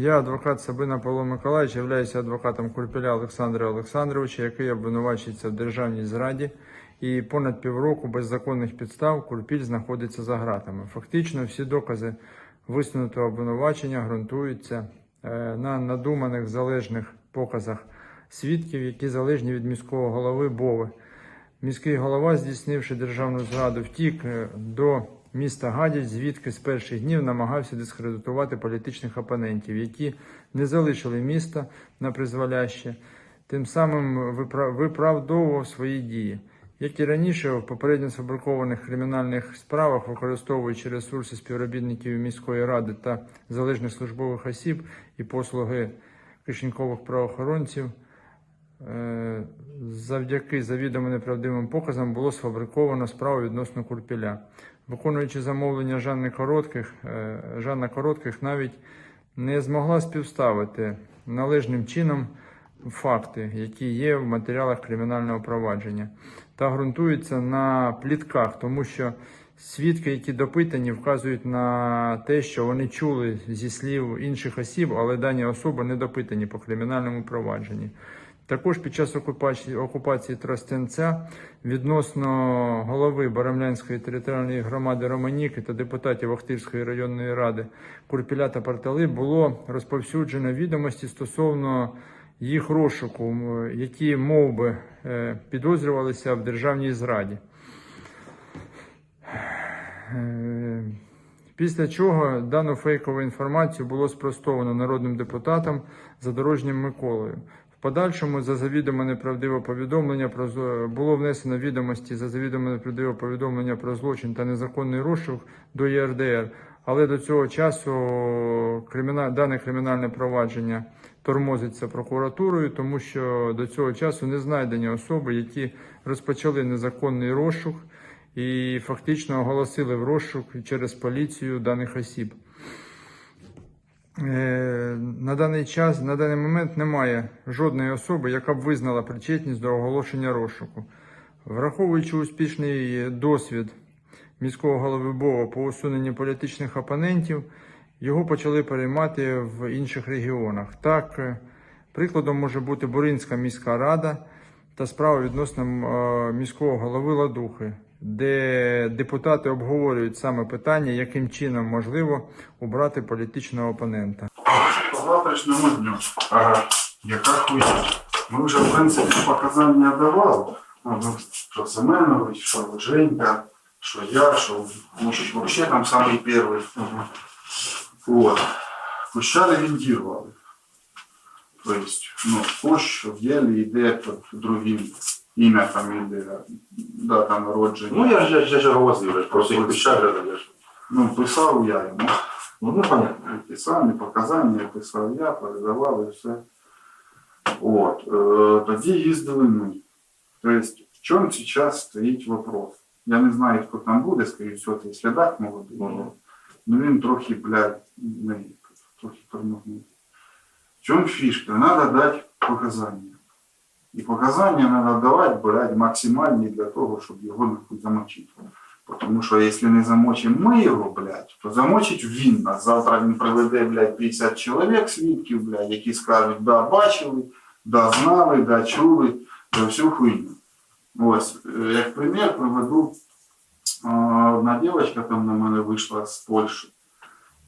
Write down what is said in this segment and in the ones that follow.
Я, адвокат Сабина Павло Миколаївич, являюся адвокатом Курпіля Олександра Олександровича, який обвинувачується в державній зраді. І понад півроку без законних підстав Курпіль знаходиться за ґратами. Фактично, всі докази висунутого обвинувачення ґрунтуються е, на надуманих залежних показах свідків, які залежні від міського голови Бови. Міський голова, здійснивши державну зраду, втік е, до міста Гадяч, звідки з перших днів намагався дискредитувати політичних опонентів, які не залишили міста на призволяще, тим самим виправдовував свої дії. Як і раніше, в попередньо сфабрикованих кримінальних справах, використовуючи ресурси співробітників міської ради та залежних службових осіб і послуги кишенькових правоохоронців, Е, завдяки завідомо неправдивим показам було сфабриковано справу відносно Курпіля. Виконуючи замовлення Жанни Коротких, е, Жанна Коротких навіть не змогла співставити належним чином факти, які є в матеріалах кримінального провадження, та ґрунтуються на плітках, тому що свідки, які допитані, вказують на те, що вони чули зі слів інших осіб, але дані особи не допитані по кримінальному провадженні. Також під час окупації, окупації Тростянця відносно голови Барамлянської територіальної громади Романіки та депутатів Охтирської районної ради Курпіля та Партали було розповсюджено відомості стосовно їх розшуку, які мов би е, підозрювалися в державній зраді. Е, Після чого дану фейкову інформацію було спростовано народним депутатом Задорожнім Миколою. Подальшому за завідомо неправдиве повідомлення про було внесено відомості за завідомо неправдиве повідомлення про злочин та незаконний розшук до ЄРДР. Але до цього часу криміна... дане кримінальне провадження тормозиться прокуратурою, тому що до цього часу не знайдені особи, які розпочали незаконний розшук і фактично оголосили в розшук через поліцію даних осіб. Е, На даний час, на даний момент немає жодної особи, яка б визнала причетність до оголошення розшуку. Враховуючи успішний досвід міського голови Бова по усуненню політичних опонентів, його почали переймати в інших регіонах. Так, е, прикладом може бути Буринська міська рада та справа відносно е, міського голови Ладухи, де депутати обговорюють саме питання, яким чином можливо убрати політичного опонента. По завтрашньому дню. Ага. Яка хуйня? Ми вже, в принципі, показання давали. Ну, Що Семенович, що Женька, що я, що може, вообще там самый первый. Вот. Куща ревентировали. То есть, ну, Кущ в ділі йде під другим ім'я, фамілія, дата народження. Ну я ж я, ж- я ж просто їх пищали, даєш. Ну, писав я йому. Ну, ну понятно. Ті самі показання писав я, передавав і все. От. Е, тоді їздили ми. Тобто, в чому зараз стоїть вопрос? Я не знаю, хто там буде, скоріше всього, цей слідак молодий. Мгм. Ну він трохи, блядь, не, трохи тормозний. В чому фішка? Треба дати показання. І показання треба давати, блядь, максимальні для того, щоб його нахуй замочити. Тому що якщо не замочимо ми його, блядь, то замочить він нас. Завтра він приведе, блядь, 50 чоловік свідків, блядь, які скажуть, да, бачили, да, знали, да, чули, да, всю хуйню. Ось, е, як примір приведу, одна дівчинка там на мене вийшла з Польщі.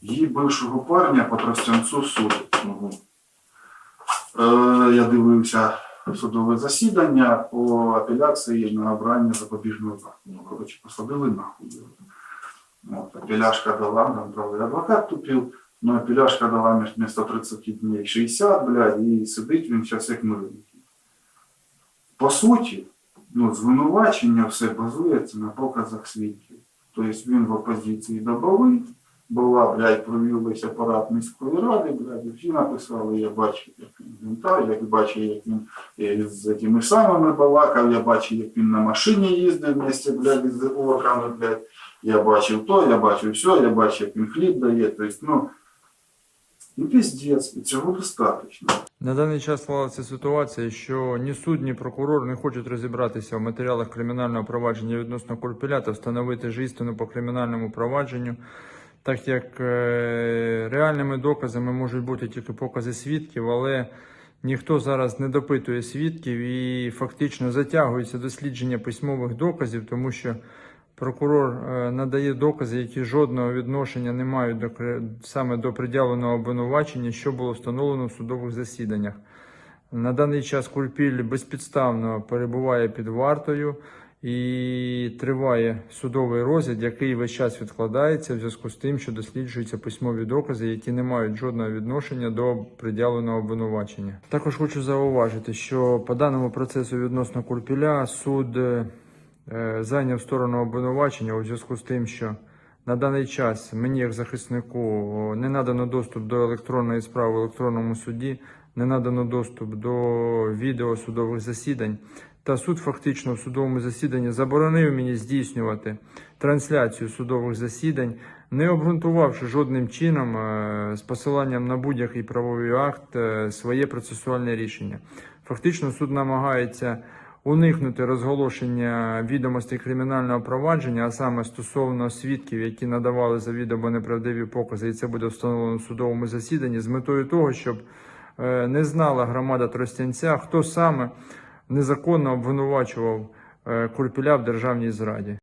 Її бившого парня по Тростянцу судять. Угу. Е, я дивився судове засідання по апеляції на обрання запобіжного заходу. Коротше, посадили нахуй. От, апеляшка дала, там правий адвокат тупив, ну апеляшка дала вместо 30 днів 60, блядь, і сидить він зараз як мирний. По суті, ну, звинувачення все базується на показах свідків. Тобто він в опозиції добовий, була, блядь, провів апарат міської ради, блядь, всі написали, я бачив, як він вінтав, я бачив, як він е, з тими самими балакав, я бачив, як він на машині їздив вместе, блядь, з орками, блядь. Я бачив то, я бачив все, я бачив, як він хліб дає. Тобто, ну, ну піздець, і цього достатньо. На даний час склалася ситуація, що ні суд, ні прокурор не хочуть розібратися в матеріалах кримінального провадження відносно Курпіля та встановити ж істину по кримінальному провадженню. Так як е, реальними доказами можуть бути тільки покази свідків, але ніхто зараз не допитує свідків і фактично затягується дослідження письмових доказів, тому що прокурор е, надає докази, які жодного відношення не мають до саме до пред'явленого обвинувачення, що було встановлено в судових засіданнях. На даний час Кульпіль безпідставно перебуває під вартою і триває судовий розгляд, який весь час відкладається в зв'язку з тим, що досліджуються письмові докази, які не мають жодного відношення до пред'явленого обвинувачення. Також хочу зауважити, що по даному процесу відносно Кульпіля суд е, е, зайняв сторону обвинувачення у зв'язку з тим, що на даний час мені, як захиснику, не надано доступ до електронної справи в електронному суді, не надано доступ до відео судових засідань. Та суд фактично в судовому засіданні заборонив мені здійснювати трансляцію судових засідань, не обґрунтувавши жодним чином е, з посиланням на будь-який правовий акт е, своє процесуальне рішення. Фактично, суд намагається уникнути розголошення відомостей кримінального провадження, а саме стосовно свідків, які надавали завідомо неправдиві покази, і це буде встановлено в судовому засіданні, з метою того, щоб не знала громада Тростянця, хто саме незаконно обвинувачував е, Курпіля в державній зраді.